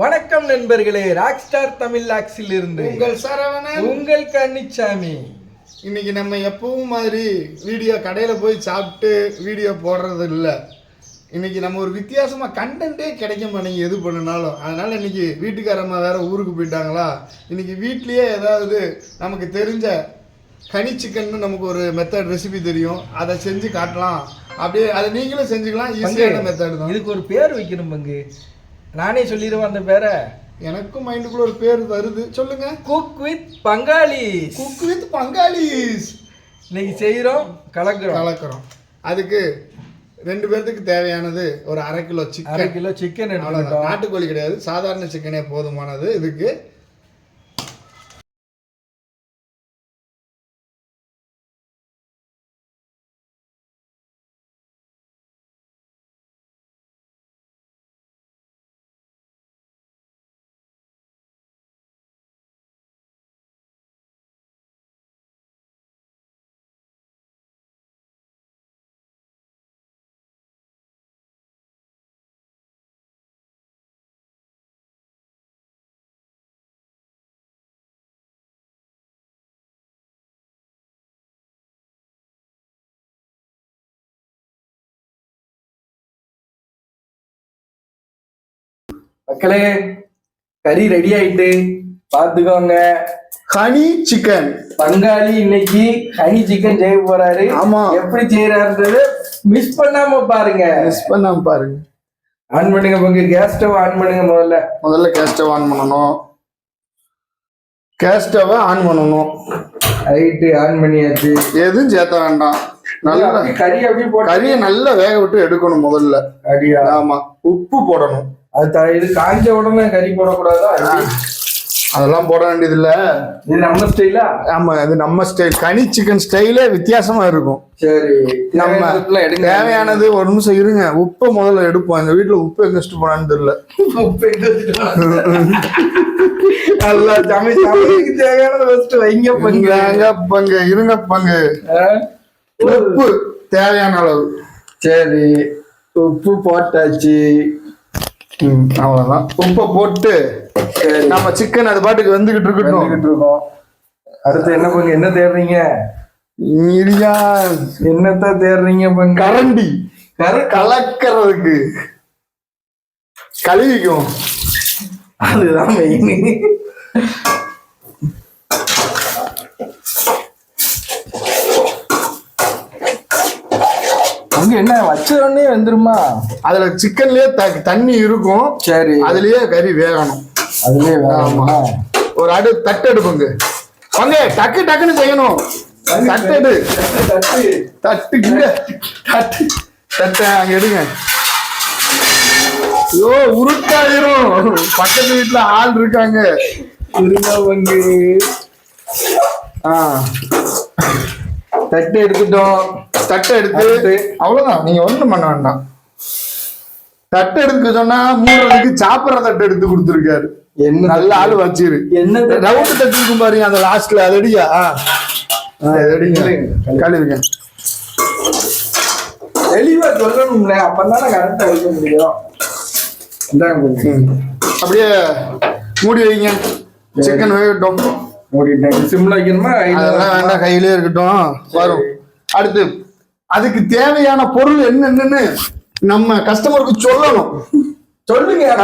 வணக்கம் நண்பர்களே rock star Tamil லாக்ஸில் இருந்து உங்கள் சரவணன். உங்கள் கன்னிச்சாமி. இன்னைக்கு நம்ம எப்பவும் மாதிரி வீடியோ கடையில் போய் சாப்பிட்டு வீடியோ போடுறது இல்லை. இன்னைக்கு நம்ம ஒரு வித்தியாசமாக கண்டென்ட்டே கிடைக்க மாட்டேங்க எது பண்ணினாலும் அதனால இன்னைக்கு வீட்டுக்காரம்மா வேற ஊருக்கு போயிட்டாங்களா? இன்னைக்கு வீட்லயே ஏதாவது நமக்கு தெரிஞ்ச கனி சிக்கன் நமக்கு ஒரு மெத்தட் ரெசிபி தெரியும். அதை செஞ்சு காட்டலாம். அப்படியே அதை நீங்களும் செஞ்சுக்கலாம். ஈஸியான மெத்தட் தான். இதுக்கு ஒரு பேர் வைக்கணும் பங்கு. நானே சொல்லிடுவேன் அந்த பேரை. எனக்கும் மைண்டுக்குள்ள ஒரு பேர் வருது சொல்லுங்க. குக் வித் பங்காளி குக் வித் பங்காளிஸ் இன்னைக்கு செய்கிறோம் கலக்குறோம். கலக்கிறோம். அதுக்கு ரெண்டு பேர்த்துக்கு தேவையானது ஒரு அரை கிலோ அரை சிக்கன் கிலோ சிக்கன் நாட்டுக்கோழி கிடையாது. சாதாரண சிக்கனே போதுமானது. இதுக்கு மக்களே கறி ரெடி ஆயிட்டு பாத்துக்கோங்க ஹனி சிக்கன் பங்காளி இன்னைக்கு ஹனி சிக்கன் செய்ய போறாரு. ஆமா. எப்படி செய்யறாருன்றது மிஸ் பண்ணாம பாருங்க. மிஸ் பண்ணாம பாருங்க. ஆன் பண்ணுங்க பங்கு கேஸ் ஸ்டவ் ஆன் பண்ணுங்க முதல்ல. முதல்ல கேஸ் ஸ்டவ் ஆன் பண்ணணும். கேஸ் ஸ்டவ்வை ஆன் பண்ணணும். ரைட்டு ஆன் பண்ணியாச்சு. எதுவும் சேர்த்த வேண்டாம். நல்லா கறி அப்படியே கறியை நல்லா வேக விட்டு எடுக்கணும் முதல்ல. அடியா ஆமா. உப்பு போடணும். அது இது காஞ்ச உடனே கறி போடக்கூடாதா? அதெல்லாம் போட வேண்டியதில்ல. இது நம்ம ஸ்டைலா? ஆமா அது நம்ம ஸ்டைல். கனி சிக்கன் ஸ்டைலே வித்தியாசமா இருக்கும். சரி. நம்ம தேவையானது ஒரு நிமிஷம் இருங்க. உப்பை முதல்ல எடுப்போம். எங்க வீட்டுல உப்பு எங்க வச்சுட்டு போனான்னு தெரியல. உப்பு வச்சுட்டு? நல்லா சமை சமையலுக்கு தேவையானதை ஃபர்ஸ்ட் வைங்க பங்கு. பங்கு. இருங்க பங்கு? உப்பு தேவையான அளவு. சரி. உப்பு போட்டாச்சு. அவ்வளவுதான். உப்பை போட்டு நம்ம சிக்கன் அது பாட்டுக்கு வந்துகிட்டு இருக்கட்டும். வந்துகிட்டு இருக்கோம். அடுத்து என்ன பங்கு என்ன தேடுறீங்க? இடியா என்னத்த தேடுறீங்க பங்கு? கரண்டி. கரு கலக்கிறதுக்கு. கழுவிக்கும். அதுதான் மெயின் அங்க என்ன வச்ச உடனே வந்துருமா? அதுல சிக்கன்லயே தண்ணி இருக்கும். சரி. அதுலயே கறி வேகணும். அதுலயே வேணுமா ஒரு அடு தட்டு எடுப்புங்க. பங்கு டக்கு டக்குன்னு செய்யணும். தட்டு எடு. தட்டு இங்க. தட்டு. தட்டை அங்க எடுங்க. ஐயோ உருட்டாயிரும். பக்கத்து வீட்டுல ஆள் இருக்காங்க. இருங்க பங்கு ஆ. தட்டு எடுத்துட்டோம். தட்டை எடுத்து? அவ்வளவுதான். நீங்க ஒண்ணும் பண்ண வேண்டாம். தட்டை எடுக்க சொன்னா மூடுறதுக்கு சாப்பிடுற தட்டை எடுத்து கொடுத்துருக்காரு. என்ன நல்ல ஆளு வச்சிரு. என்ன? ரவுண்ட் தட்டு இருக்கும் பாருங்க அந்த லாஸ்ட்ல அது அடியா? கழுவிங்க. தெளிவா சொல்லணும்ல. அப்பதானே கரெக்டா வைக்க முடியும். அப்படியே மூடி வைங்க. சிக்கன் வேகட்டும். சிம்ல வைக்கணுமா? அதெல்லாம் வேண்டாம் கையிலே இருக்கட்டும். வரும். அடுத்து அதுக்கு தேவையான பொருள் என்னென்னு நம்ம கஸ்டமருக்கு சொல்லணும். சொல்லுங்க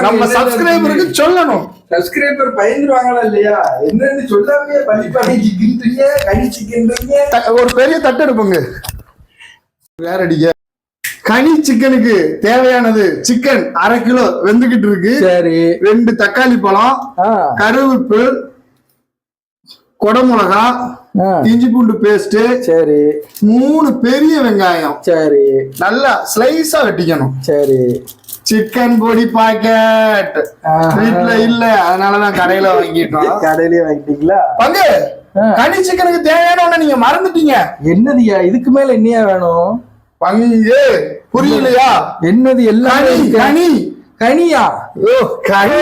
நம்ம சப்ஸ்கிரைபருக்கு சொல்லணும். சப்ஸ்கிரைபர் பயந்துருவாங்களா இல்லையா? என்னன்னு சொல்லாமே பள்ளி பாடி சிக்கன்றீங்க கனி சிக்கன்றீங்க. த- ஒரு பெரிய தட்டு எடுப்புங்க. வேற அடிக்க கனி சிக்கனுக்கு தேவையானது சிக்கன் அரை கிலோ வெந்துகிட்டு இருக்கு. சரி. ரெண்டு தக்காளி பழம் கருவேப்பு குடமிளகா இஞ்சி பூண்டு பேஸ்ட் சரி. மூணு பெரிய வெங்காயம். சரி. நல்லா ஸ்லைஸா வெட்டிக்கணும். சரி. சிக்கன் பொடி பாக்கெட் வீட்ல இல்ல. அதனாலதான் கடையில வாங்கிட்டோம். கடையிலேயே வாங்கிட்டீங்களா? பங்கு கனி சிக்கனுக்கு தேவையான ஒண்ணு நீங்க மறந்துட்டீங்க. என்னதுயா இதுக்கு மேல என்னையா வேணும்? பங்கு புரியலையா? என்னது எல்லாமே கனி கனியா? ஓ கனி.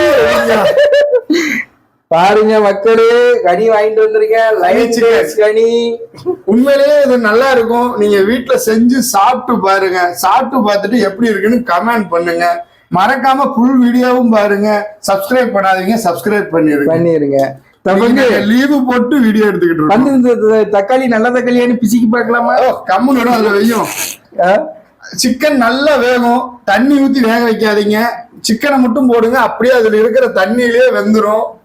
பாருங்க மக்களே கனி வாங்கிட்டு வந்திருக்கேன். லைன் கனி. உண்மையிலேயே இது நல்லா இருக்கும். நீங்க வீட்ல செஞ்சு சாப்பிட்டு பாருங்க. சாப்பிட்டு பார்த்துட்டு எப்படி இருக்குன்னு கமெண்ட் பண்ணுங்க. மறக்காம ஃபுல் வீடியோவும் பாருங்க. சப்ஸ்கிரைப் பண்ணாதீங்க. சப்ஸ்கிரைப் பண்ணிருங்க. பண்ணிருங்க. லீவு போட்டு வீடியோ எடுத்துக்கிட்டு வந்து இந்த தக்காளி நல்ல தக்காளியான்னு பிசிக்கி பார்க்கலாமா? கம்முன்னு அதுல வையும் ஆ? சிக்கன் நல்லா வேகும். தண்ணி ஊத்தி வேக வைக்காதீங்க. சிக்கனை மட்டும் போடுங்க. அப்படியே அதுல இருக்கிற தண்ணியிலேயே வெந்துரும்.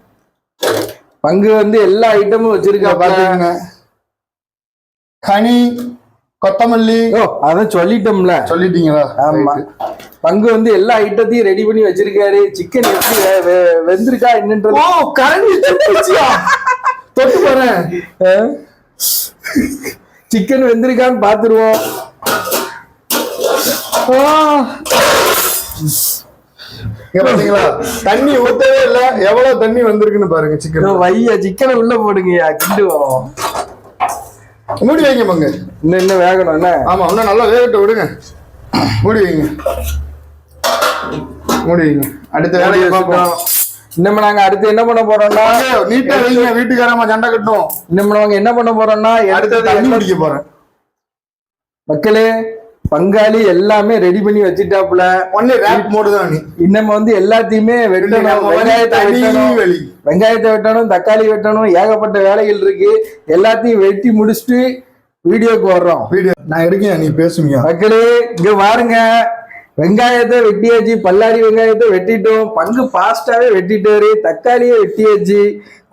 பங்கு வந்து எல்லா ஐட்டமும் வச்சிருக்கா பாத்துக்கங்க கனி கொத்தமல்லி. ஓ அதான் சொல்லிட்டோம்ல. சொல்லிட்டீங்களா? ஆமா. பங்கு வந்து எல்லா ஐட்டத்தையும் ரெடி பண்ணி வச்சிருக்காரு. சிக்கன் எப்படி வெந்திருக்கா என்னன்றது. ஓ கரண்டி தொட்டு போறேன். சிக்கன் வெந்திருக்கான்னு பாத்துருவோம். பாத்தீங்களா? தண்ணி ஊத்தவே இல்ல. எவ்வளவு தண்ணி வந்திருக்குன்னு பாருங்க சிக்கன். வையா சிக்கனை உள்ள போடுங்கய்யா கிண்டுவோம் மூடி வைங்க பங்கு இன்னும் இன்னும் வேகணும் என்ன? ஆமா இன்னும் நல்லா வேகட்ட விடுங்க. மூடி வைங்க. மூடி வைங்க. அடுத்த வேலையை பார்ப்போம். இன்னும் நாங்க அடுத்து என்ன பண்ண போறோம்னா நீட்டா வைங்க. வீட்டுக்காரமா சண்டை கட்டும் இன்னும் நாங்க என்ன பண்ண போறோம்னா அடுத்தது தண்ணி குடிக்க போறேன். மக்களே பங்காளி எல்லாமே ரெடி பண்ணி வச்சுட்டாப்புல ஒன்லி ரேப் மோடு தான் இன்னும் வந்து எல்லாத்தையுமே வெட்டணும் வெங்காயத்தை வெட்டணும். வெங்காயத்தை வெட்டணும் தக்காளி வெட்டணும் ஏகப்பட்ட வேலைகள் இருக்கு. எல்லாத்தையும் வெட்டி முடிச்சுட்டு வீடியோக்கு வர்றோம். வீடியோ. நான் எடுக்கேன் நீ பேசுமியா மக்களே இங்க பாருங்க வெங்காயத்தை வெட்டியாச்சு பல்லாரி வெங்காயத்தை வெட்டிட்டோம். பங்கு பாஸ்டாவே வெட்டிட்டாரு. தக்காளியை வெட்டியாச்சு.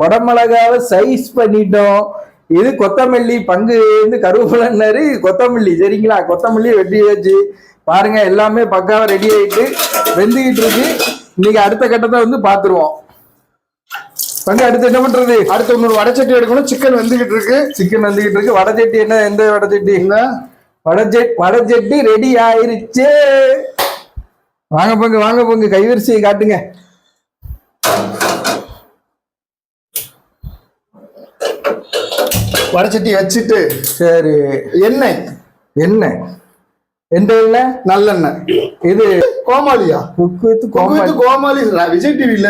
குடமிளகாவை சைஸ் பண்ணிட்டோம். இது கொத்தமல்லி பங்கு வந்து கருவேப்பிலன்னாரு கொத்தமல்லி. சரிங்களா? கொத்தமல்லியை வெட்டியாச்சு பாருங்க எல்லாமே பக்காவா ரெடி ஆயிட்டு வெந்துகிட்டு இருக்கு. இன்னைக்கு அடுத்த கட்டத்தை வந்து பாத்துருவோம். பங்கு அடுத்து என்ன பண்றது? அடுத்து இன்னொரு வடச்சட்டி எடுக்கணும். சிக்கன் வெந்துகிட்டு இருக்கு. சிக்கன் வந்துகிட்டு இருக்கு. வடச்சட்டி என்ன? எந்த வடச்சட்டி வடச்செட் வடச்சட்டி ரெடி ஆயிருச்சு. வாங்க பங்கு வாங்க பங்கு. கைவரிசையை காட்டுங்க. வடச்சட்டி வச்சுட்டு சரி. எண்ணெய். என்ன எந்த என்ன நல்லெண்ணெய். இது கோமாளியா? குக் வித் கோமாளி. கோமாளி. விஜய் டிவில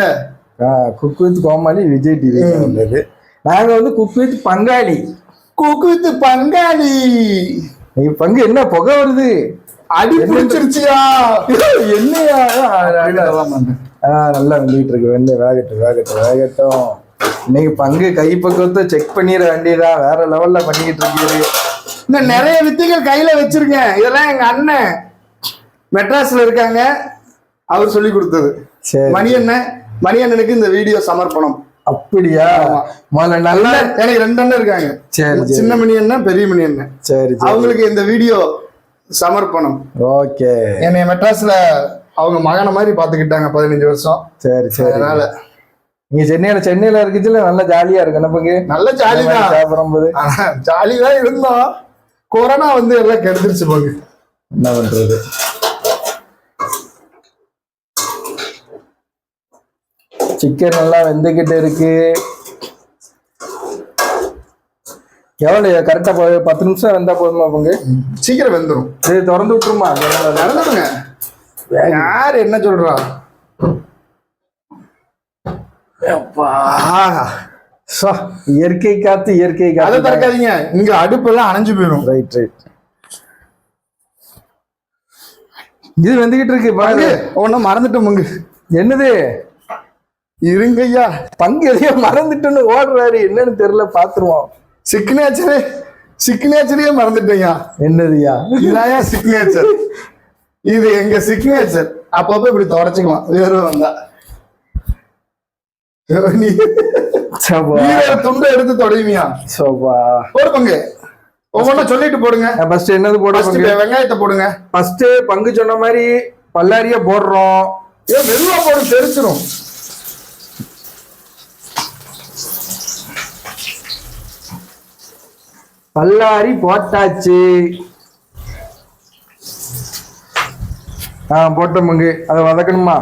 குக் வித் கோமாளி விஜய் டிவி வந்தது. நாங்க வந்து குக் வித் பங்காளி. குக்கு வித்து பங்காளி. நீ பங்கு என்ன? புகை வருது. அடி பிடிச்சிருச்சியா? என்னையா? நல்லா வந்துகிட்டு இருக்கு. வெந்து வேகட்டும் வேகட்டும் வேகட்டும். இன்னைக்கு பங்கு கைப்பக்குவத்தை செக் பண்ணிட வேண்டியதான் வேற லெவல்ல பண்ணிக்கிட்டு இருக்காரு. இன்னும் நிறைய வித்தைகள் கையில வச்சிருக்கேன் இதெல்லாம் எங்க அண்ணன் மெட்ராஸ்ல இருக்காங்க. அவர் சொல்லி கொடுத்தது. சரி. மணியண்ணன் மணியண்ணனுக்கு இந்த வீடியோ சமர்ப்பணம். அப்படியா? முதல்ல நல்லா எனக்கு ரெண்டு அண்ணன் இருக்காங்க. சரி சின்ன மணி அண்ணன் பெரிய மணி அண்ணன் சரி சரி. அவங்களுக்கு இந்த வீடியோ சமர்ப்பணம். ஓகே. என்னை மெட்ராஸ்ல அவங்க மகனை மாதிரி பாத்துக்கிட்டாங்க பதினஞ்சு வருஷம். சரி சரி. அதனால நீங்க சென்னையில சென்னையில இருக்குச்சுல நல்லா ஜாலியா இருக்கு. பங்கு? நல்ல ஜாலி தான். சாப்பிடும் போது ஜாலி தான் இருந்தோம் கொரோனா வந்து எல்லாம் கெடுத்துருச்சு போங்க. என்ன பண்றது? சிக்கன் நல்லா வெந்துகிட்டு இருக்கு. எவ்வளவு கரெக்டா போ பத்து நிமிஷம் வெந்தா போதுமா பங்கு? சீக்கிரம் வெந்துரும். இது திறந்து விட்டுருமா? நடந்துடுங்க யார் என்ன சொல்றா? ஆஹா. சா, இயற்கை காத்து இயற்கை அதை காத்து திறக்காதீங்க. இங்க அடுப்பு எல்லாம் அணைஞ்சு போயிடும். ரைட் ரைட் இது வந்துகிட்டு இருக்கு பாருங்க ஒன்னும் மறந்துட்டோம் முங்கு. என்னது? இருங்கய்யா. பங்கு எதையோ மறந்துட்டுன்னு ஓடுறாரு. என்னன்னு தெரியல பாத்துருவோம். சிக்னேச்சரே சிக்னேச்சரையே மறந்துட்டேயா என்னதுயா இதாயா சிக்னேச்சர் இது எங்க சிக்னேச்சர் அப்பப்ப இப்படி தொடச்சுக்கலாம். வேறும் வந்தா. வேற துண்டை எடுத்து தொடைவியா சபா. போடு பங்கு. ஒவ்வொன்றா சொல்லிட்டு போடுங்க. ஃபர்ஸ்ட் என்னது போட வெங்காயத்தை போடுங்க. ஃபர்ஸ்ட் பங்கு சொன்ன மாதிரி பல்லாரிய போடுறோம். ஏன் மெதுவா போடு தெரிச்சிரும் பல்லாரி போட்டாச்சு. ஆ போட்டோம் பங்கு. அதை வதக்கணுமா?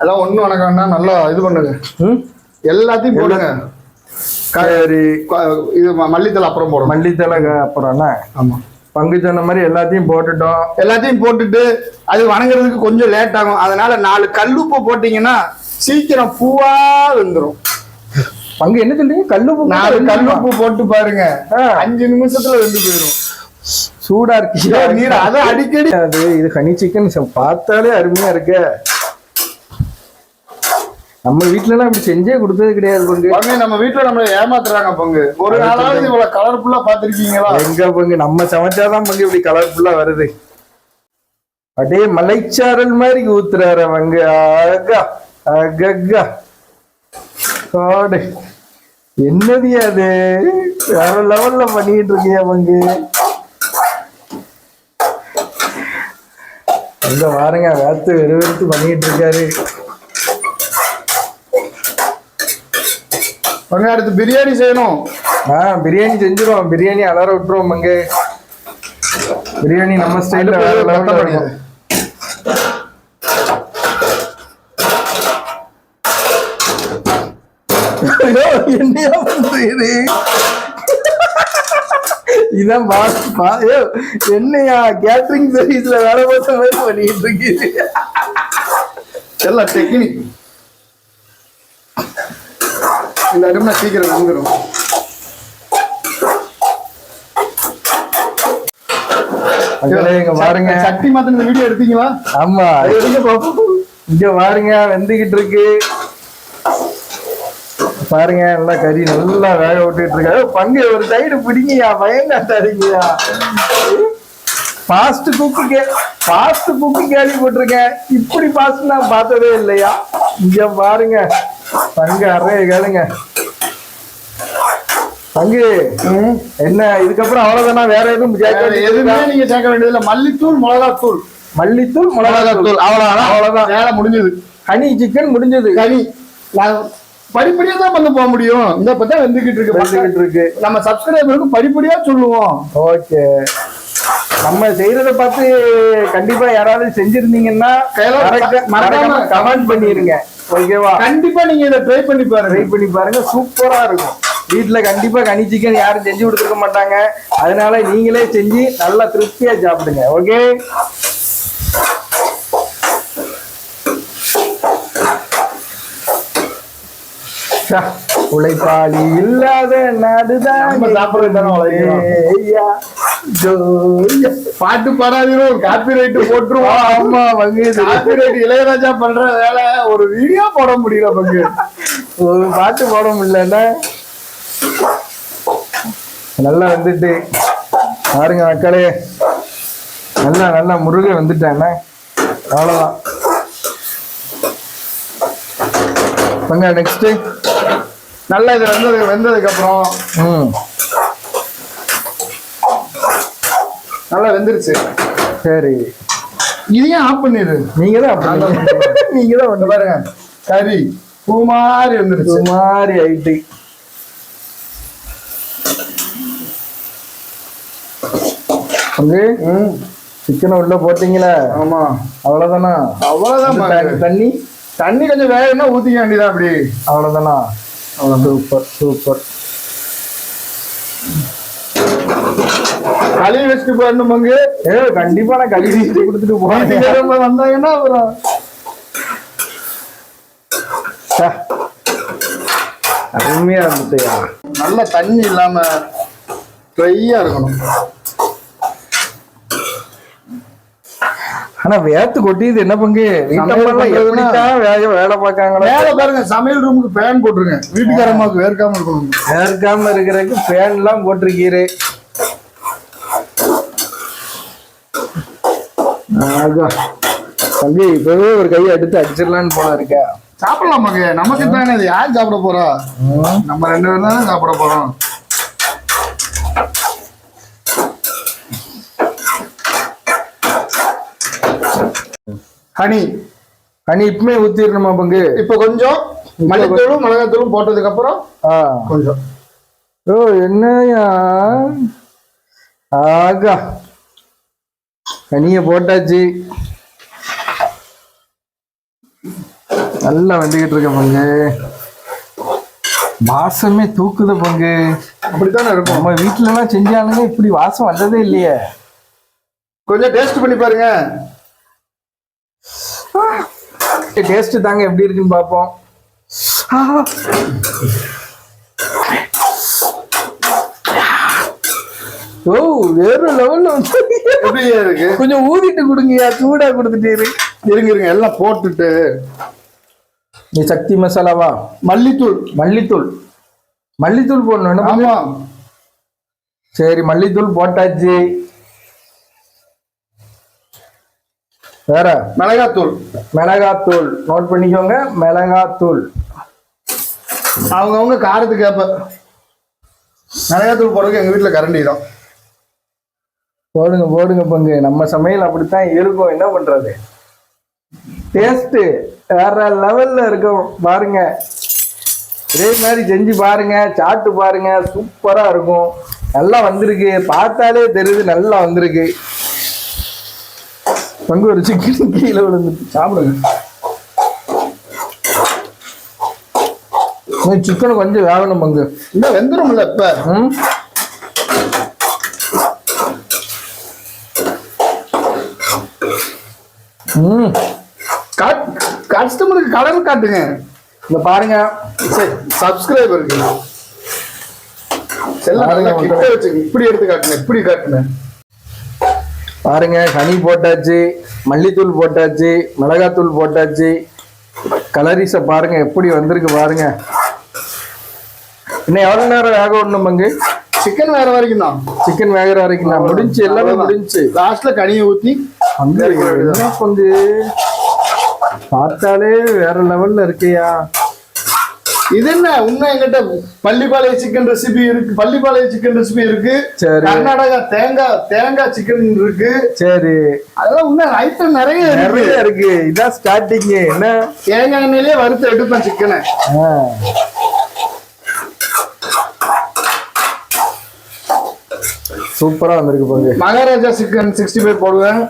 அதான் ஒண்ணும் வணக்கம்னா நல்லா இது பண்ணுங்க. ம்? எல்லாத்தையும் போடுங்க. சரி. இது மல்லித்தலை அப்புறம் போடணும். மல்லித்தலை அப்புறம்னா ஆமா. பங்கு சொன்ன மாதிரி எல்லாத்தையும் போட்டுட்டோம். எல்லாத்தையும் போட்டுட்டு அது வணங்குறதுக்கு கொஞ்சம் லேட் ஆகும். அதனால நாலு கல்லுப்பு போட்டீங்கன்னா சீக்கிரம் பூவா வெந்துரும். பங்கு என்ன சொல்றீங்க? கல்லுப்பு நாலு கல்லுப்பு போட்டு பாருங்க. அஞ்சு நிமிஷத்துல வெந்து போயிடும் சூடா இருக்கு. நீர் அதை அடிக்கடி அது இது ஹனி சிக்கன் பார்த்தாலே அருமையா இருக்கு. நம்ம வீட்ல எல்லாம் இப்படி செஞ்சே கொடுத்தது கிடையாது பங்கு. பங்கு நம்ம வீட்டுல நம்மள ஏமாத்துறாங்க பங்கு. ஒரு நாளாவது இவ்வளவு கலர்ஃபுல்லா பாத்திருக்கீங்களா எங்க பங்கு? நம்ம சமைச்சாதான் பங்கு இப்படி கலர்ஃபுல்லா வருது. அப்படியே மலைச்சாரல் மாதிரி ஊத்துறாரு அவங்க அழகா அகக்கா காடு என்னது அது? வேற லெவல்ல பண்ணிட்டு இருக்கியா பங்கு? அங்க பாருங்க வேத்து வெறுவெறுத்து பண்ணிட்டு இருக்காரு. பங்கு அடுத்து பிரியாணி செய்யணும். ஆ பிரியாணி செஞ்சிருவோம். பிரியாணி அலற விட்டுருவோம் பங்கு பிரியாணி நம்ம ஸ்டைல்ல வேற லெவல்ல இருக்கும் என்னையா பண்றது இது? இதான் பா ஐயோ, என்னையா? கேட்டரிங் சர்வீஸ்ல வேலை பார்த்த மாதிரி பண்ணிட்டு இருக்கு எல்லாம் டெக்னிக் இந்த அடுப்புல சீக்கிரம் வந்துடும் பாருங்க. சட்டி மாத்தின வீடியோ எடுத்தீங்களா? ஆமா. இங்க பாருங்க வெந்துகிட்டு இருக்கு. பாருங்க நல்லா கறி நல்லா வேக விட்டுட்டு இருக்காரு பங்கு ஒரு சைடு பிடிங்கயா? பயம் காட்டாதீங்கயா ஃபாஸ்ட் குக்கு ஃபாஸ்ட் குக்கு கேள்விப்பட்டிருக்கேன். இப்படி ஃபாஸ்ட் நான் பார்த்ததே இல்லையா? இங்க பாருங்க. பங்கு அறைய கேளுங்க. பங்கு என்ன இதுக்கப்புறம் அவ்வளவுதானா? வேற எதுவும் எதுவுமே? நீங்க சேர்க்க வேண்டியதில்ல மல்லித்தூள் மிளகாத்தூள். மல்லித்தூள் மிளகாத்தூள். அவ்வளவுதான்? அவ்வளவுதான். வேலை முடிஞ்சது. ஹனி சிக்கன் முடிஞ்சது. கனி. நான் படிப்படியா தான் பண்ண போக முடியும். இந்த பத்தா வெந்துகிட்டு இருக்கு. வந்துகிட்டு இருக்கு. நம்ம சப்ஸ்கிரைபருக்கு படிப்படியா சொல்லுவோம். ஓகே. நம்ம செய்யறத பார்த்து கண்டிப்பா யாராவது செஞ்சிருந்தீங்கன்னா மறக்காம கமெண்ட் பண்ணிருங்க. ஓகேவா கண்டிப்பா நீங்க இதை ட்ரை பண்ணி ட்ரை பாருங்க பண்ணி பாருங்க. சூப்பரா இருக்கும். வீட்ல கண்டிப்பா கனி சிக்கன் யாரும் செஞ்சு கொடுத்துருக்க மாட்டாங்க. அதனால நீங்களே செஞ்சு நல்லா திருப்தியா சாப்பிடுங்க. ஓகே உழைப்பாளி இல்லாத நாடுதான் சாப்பிடுறது பாட்டு பாடாதீங்க காப்பி ரைட் போட்டுருவோம் ஆமா வங்குது காப்பி ரைட் இளையராஜா பண்ற வேலை ஒரு வீடியோ போட முடியல பங்கு ஒரு பாட்டு போட முடியலன்னா நல்லா வந்துட்டு பாருங்க மக்களே. நல்லா நல்லா முருகை வந்துட்டானே அவ்வளோதான் பங்க நெக்ஸ்ட் நல்லா இது வெந்தது வெந்ததுக்கு அப்புறம் ம். நல்லா வெந்துருச்சு. சரி. இதையும் ஆஃப் பண்ணிடு நீங்க தான் நீங்க தான் ஒன்று பாருங்க. கறி. பூ மாதிரி வந்துருச்சு. மாதிரி ஆயிட்டு வந்து சிக்கனை உள்ள போட்டீங்களா? ஆமா. அவ்வளவுதானா? அவ்வளவுதான் தண்ணி-. தண்ணி? கொஞ்சம் வேகமா ஊத்திக்க வேண்டியதா அப்படி? அவ்வளவுதானா. Super super. கழுவி வச்சுட்டு போயிடணும் பங்கு ஏ கண்டிப்பா நான் கழுவி கொடுத்துட்டு வீட்டுக்கு வந்தாங்கன்னா அப்புறம். அருமையா இருந்துட்டுயா நல்ல தண்ணி இல்லாம ட்ரையா இருக்கணும். ஆனா வேத்து கொட்டியது என்ன பங்கு வேலை வேலை பார்க்காங்களோ? மேல பாருங்க சமையல் ரூமுக்கு ஃபேன் போட்டுருங்க. வீட்டுக்காரம்மாவுக்கு வேர்க்காம இருக்கணும். வேர்க்காம இருக்கிறதுக்கு ஃபேன் எல்லாம் போட்டிருக்கீரு. தம்பி இப்பவே ஒரு கையை எடுத்து அடிச்சிடலான்னு போல இருக்க சாப்பிடலாம் மக. நமக்கு தானே இது? யார் சாப்பிட போறா? நம்ம ரெண்டு பேரும் தானே சாப்பிட போறோம். ஹனி அனி இப்பமே ஊத்திடணுமா பங்கு? இப்ப கொஞ்சம் மல்லித்தூளும் மிளகாத்தூளும் போட்டதுக்கு அப்புறம் கொஞ்சம். ஓ என்னையா? ஆகா கனிய போட்டாச்சு. நல்லா வந்துகிட்டு இருக்க பங்கு. வாசமே தூக்குத பங்கு. அப்படித்தானே இருக்கும்? நம்ம வீட்டுல எல்லாம் செஞ்சாலுங்க இப்படி வாசம் வந்ததே இல்லையே. கொஞ்சம் டேஸ்ட் பண்ணி பாருங்க. டேஸ்ட் தாங்க எப்படி இருக்குன்னு பார்ப்போம். ஓ வேற லெவல்ல வந்து இருக்கு. கொஞ்சம் ஊதிட்டு கொடுங்கயா சூடா கொடுத்துட்டீரு இருங்க இருங்க எல்லாம் போட்டுட்டு. நீ சக்தி மசாலாவா மல்லித்தூள். மல்லித்தூள். மல்லித்தூள் போடணும்? ஆமா சரி மல்லித்தூள் போட்டாச்சு. வேற? மிளகாத்தூள். மிளகாத்தூள். நோட் பண்ணிக்கோங்க மிளகாத்தூள். அவங்கவுங்க காரத்துக்கு ஏற்ப மிளகாத்தூள் போடுறதுக்கு எங்க வீட்டுல கரண்டி தான் போடுங்க போடுங்க பங்கு. நம்ம சமையல் அப்படித்தான் இருக்கும். என்ன பண்றது? டேஸ்ட் வேற லெவல்ல இருக்கும். பாருங்க. இதே மாதிரி செஞ்சு பாருங்க. சாப்பிட்டு பாருங்க. சூப்பரா இருக்கும். நல்லா வந்திருக்கு. பார்த்தாலே தெரியுது நல்லா வந்திருக்கு. பங்கு ஒரு சிக்கன் கீழே விழுந்துட்டு சாப்பிடுங்க. சிக்கன் கொஞ்சம் வேகணும் பங்கு. இந்த வெந்துரும்ல இப்ப? ம்? ம். கஸ்டமருக்கு கலர் காட்டுங்க. இந்த பாருங்க. சரி சப்ஸ்கிரைபருக்கு செல்ல நல்லா பாருங்க, கிட்ட வச்சுங்க. இப்படி எடுத்து காட்டுங்க இப்படி காட்டுங்க. பாருங்க கனி போட்டாச்சு மல்லித்தூள் போட்டாச்சு மிளகாத்தூள் போட்டாச்சு. கலரிஸை பாருங்க எப்படி வந்திருக்கு பாருங்க. இன்னும் எவ்வளவு நேரம் வேக விடணும் பங்கு சிக்கன் வேற வரைக்கும் தான். சிக்கன் வேகிற வரைக்கும் நான் முடிஞ்சு எல்லாமே முடிஞ்சு. லாஸ்ட்ல கனியை ஊத்தி வந்து என்ன பங்கு பார்த்தாலே வேற லெவல்ல இருக்கையா? இது என்ன? இன்னும் எங்கிட்ட பள்ளிப்பாளைய சிக்கன் ரெசிபி இருக்கு. பள்ளிப்பாளைய சிக்கன் ரெசிபி இருக்கு. சரி. கர்நாடகா தேங்காய் தேங்காய் சிக்கன் இருக்கு. சரி. அதெல்லாம் இன்னும் ஐட்டம் நிறைய இருக்கு. நிறைய இருக்கு. இதான் ஸ்டார்டிங் என்ன? தேங்காய் எண்ணெயிலே வறுத்து எடுப்பேன் சிக்கனை ஆ. சூப்பரா வந்திருக்கு பங்கு மகாராஜா சிக்கன் சிக்ஸ்டி ஃபைவ் போடுவேன்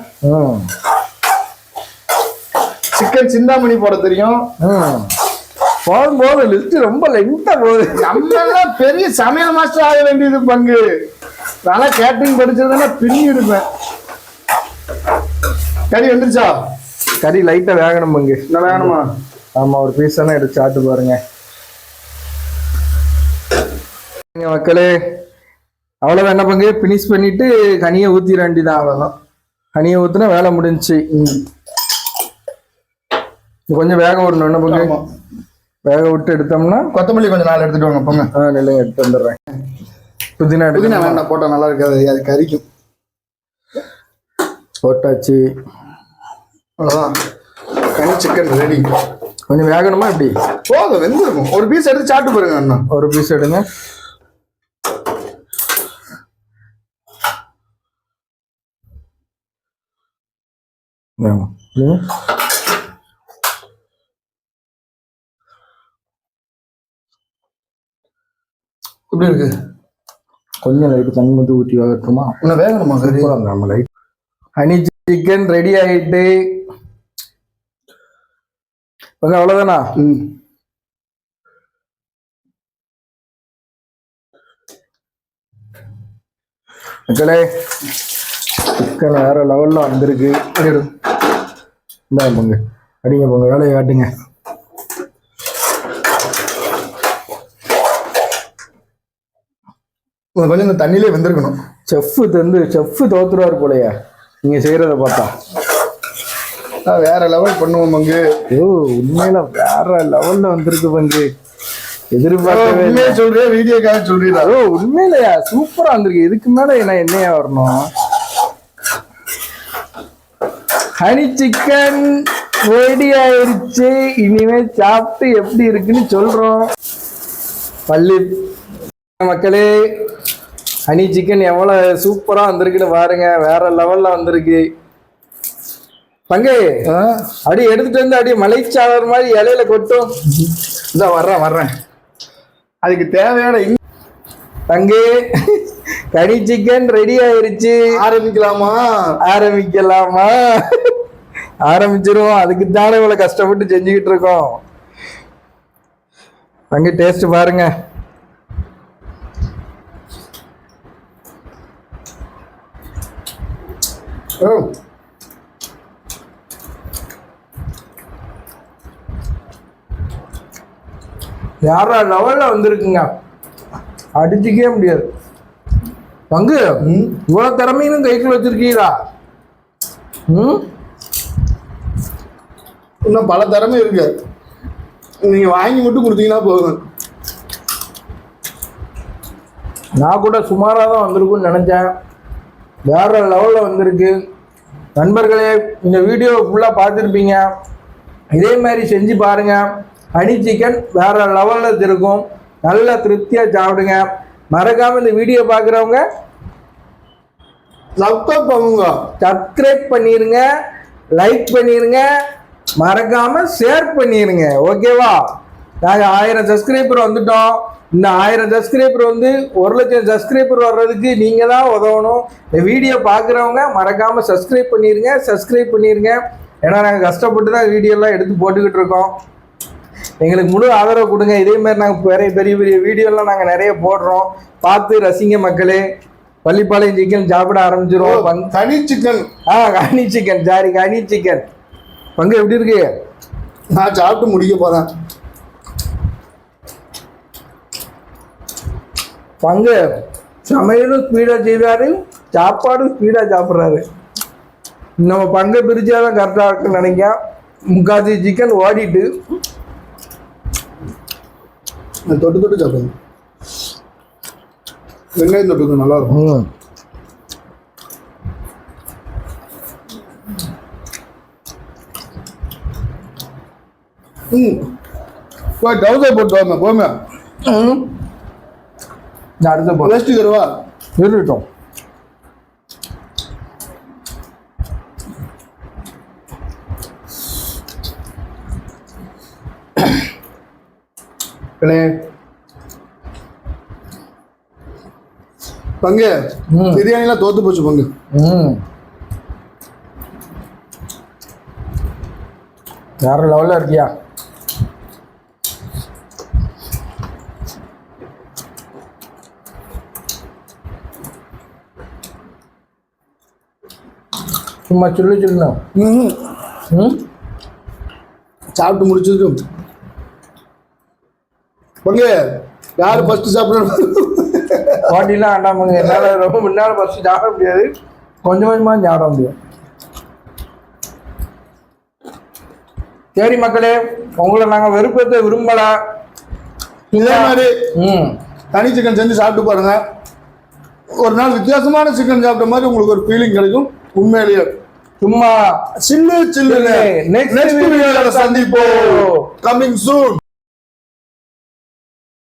சிக்கன் சிந்தாமணி போட தெரியும். போதும் லிஸ்ட் ரொம்ப லெங்தா போகுது. நம்ம பெரிய சமையல் மாஸ்டர் ஆக வேண்டியது பங்கு. நல்லா கேட்டரிங் படிச்சதுன்னா பின்னி இருப்பேன். கறி வந்துருச்சா? கறி லைட்டா வேகணும் பங்கு. என்ன வேணுமா ஆமா ஒரு பீஸ் தானே எடுத்து சாப்பிட்டு பாருங்க. பாருங்க மக்களே அவ்வளவு என்ன பங்கு? பினிஷ் பண்ணிட்டு கனியை ஊத்திர வேண்டியதான் அவ்வளவுதான். கனியை ஊத்துனா வேலை முடிஞ்சுச்சு கொஞ்சம் வேக விடணும். என்ன பங்கு. வேக விட்டு எடுத்தோம்னா கொத்தமல்லி கொஞ்சம் நாள் எடுத்துட்டு வாங்க போங்க. ஆ நிலையம் எடுத்து வந்துடுறேன். புதினா புதினா எடுத்து வேண்டாம் போட்டா நல்லா இருக்காது. அது கறிக்கும் போட்டாச்சு. அவ்வளோதான் கனி சிக்கன் ரெடி கொஞ்சம் வேகணுமா எப்படி? போதும் வெந்திருக்கும். ஒரு பீஸ் எடுத்து சாப்பிட்டு பாருங்க அண்ணா. ஒரு பீஸ் எடுங்க. எப்படி இருக்கு? கொஞ்சம் லைட்டு தண்ணி மட்டும் ஊற்றி வேகட்டுமா இன்னும் வேகணுமா கறி சூப்பரா நம்ம லைட் ஹனி சிக்கன் ரெடி ஆயிட்டு. கொஞ்சம் அவ்வளோதானா ம். மக்களே சிக்கன் வேற லெவல்ல வந்திருக்கு. இந்தா போங்க. அடிங்க போங்க வேலையை காட்டுங்க. கொஞ்சம் இந்த தண்ணியிலே வெந்திருக்கணும். செஃப் வந்து செஃப் தோத்துருவார் போலயே. நீங்க செய்யறத பார்த்தா. வேற லெவல் பண்ணுவோம் மங்கு ஐயோ உண்மையில வேற லெவல்ல வந்திருக்கு பங்கு. எதிர்பார்க்கவே சொல்றியா வீடியோக்காக சொல்றீங்களா ஐயோ உண்மையிலயா? சூப்பரா வந்திருக்கு. இதுக்கு மேல நான் என்னையா வரணும்? ஹனி சிக்கன் ரெடி ஆயிருச்சு. இனிமே சாப்பிட்டு எப்படி இருக்குன்னு சொல்றோம். பள்ளி மக்களே ஹனி சிக்கன் எவ்வளவு சூப்பரா வந்திருக்குன்னு பாருங்க. வேற லெவல்ல வந்திருக்கு. பங்கு அடி எடுத்துட்டு வந்து அப்படியே மலைச்சாளர் மாதிரி இலையில கொட்டும். இந்த வர்றேன் வர்றேன். அதுக்கு தேவையான பங்கு கறி சிக்கன் ரெடி ஆயிருச்சு. ஆரம்பிக்கலாமா? ஆரம்பிக்கலாமா? ஆரம்பிச்சிருவோம். அதுக்கு தானே இவ்வளவு கஷ்டப்பட்டு செஞ்சுக்கிட்டு இருக்கோம். அங்க டேஸ்ட் பாருங்க. ஓ. யாரா லெவல்ல வந்திருக்குங்க? அடிச்சுக்கவே முடியாது. பங்கு இவ்வளவு திறமையும் கைக்குள்ள வச்சிருக்கீங்களா? ம்? இன்னும் பல திறமை இருக்கு. நீங்க வாங்கி மட்டும் கொடுத்தீங்கன்னா போதும். நான் கூட சுமாராக தான் வந்திருக்கும்னு நினச்சேன். வேற லெவலில் வந்திருக்கு. நண்பர்களே இந்த வீடியோ ஃபுல்லாக பார்த்துருப்பீங்க. இதே மாதிரி செஞ்சு பாருங்க. ஹனி சிக்கன் வேற லெவலில் இருக்கும் நல்லா திருப்தியாக சாப்பிடுங்க. மறக்காமல் இந்த வீடியோ பார்க்குறவங்க சப்ஸ்கிரைப் பண்ணுங்க. சப்ஸ்கிரைப் பண்ணிருங்க லைக் பண்ணிருங்க மறக்காம ஷேர் பண்ணிருங்க. ஓகேவா நாங்கள் ஆயிரம் சப்ஸ்கிரைபர் வந்துட்டோம். இந்த ஆயிரம் சப்ஸ்கிரைபர் வந்து ஒரு லட்சம் சப்ஸ்கிரைபர் வர்றதுக்கு நீங்கள் தான் உதவணும். இந்த வீடியோ பார்க்குறவங்க மறக்காம சப்ஸ்கிரைப் பண்ணிருங்க சப்ஸ்கிரைப் பண்ணிருங்க. ஏன்னா நாங்கள் கஷ்டப்பட்டு தான் வீடியோலாம் எடுத்து போட்டுக்கிட்டு இருக்கோம். எங்களுக்கு முழு ஆதரவு கொடுங்க. இதே மாதிரி நாங்கள் பெரிய பெரிய பெரிய வீடியோலாம் நாங்கள் நிறைய போடுறோம். பார்த்து ரசிங்க மக்களே. பள்ளிப்பாளையம் சிக்கன் சாப்பிட ஆரம்பிச்சிருவோம். தனி சிக்கன் ஆ கனி சிக்கன் சாரி கனி சிக்கன் பங்கு எப்படி இருக்கு? நான் சாப்பிட்டு முடிக்க போறேன். பங்கு சமையலும் ஸ்பீடாக செய்வாரு சாப்பாடும் ஸ்பீடாக சாப்பிட்றாரு. நம்ம பங்கை பிரிச்சாதான் கரெக்டாக இருக்குன்னு நினைக்கிறேன். முக்காசி சிக்கன் ஓடிட்டு தொட்டு தொட்டு சாப்பிடுங்க. வெங்காயம் தொட்டுக்கு நல்லா இருக்கும். ம். போய் டவுசர் போட்டு வாங்க ம். இந்த அடுத்த வேஸ்ட்டு தருவா? இருக்கட்டும் பிள்ளை பங்கு. பிரியாணிலாம் தோத்து போச்சு பங்கு. வேற லெவலில் இருக்கியா? சும்மா சொல்லு சொல்லுண்ணா. சாப்பிட்டு முடிச்சதும் பங்கு யார் ஃபர்ஸ்ட் சாப்பிடணும்? பாட்டிலாம் வேண்டாமாங்க என்னால் ரொம்ப முன்னால் ஃபஸ்ட்டு சாப்பிட முடியாது. கொஞ்சம் கொஞ்சமாக சாப்பிட முடியும். சரி மக்களே உங்களை நாங்கள் வெறுப்பத்தை விரும்பலை. இதே மாதிரி ம். தனி சிக்கன் செஞ்சு சாப்பிட்டு பாருங்க. ஒரு நாள் வித்தியாசமான சிக்கன் சாப்பிட்ட மாதிரி உங்களுக்கு ஒரு ஃபீலிங் கிடைக்கும். உண்மையிலேயே. சும்மா சில்லு சில்லு. நெக்ஸ்ட் வீடியோல சந்திப்போம். கம்மிங் சூன்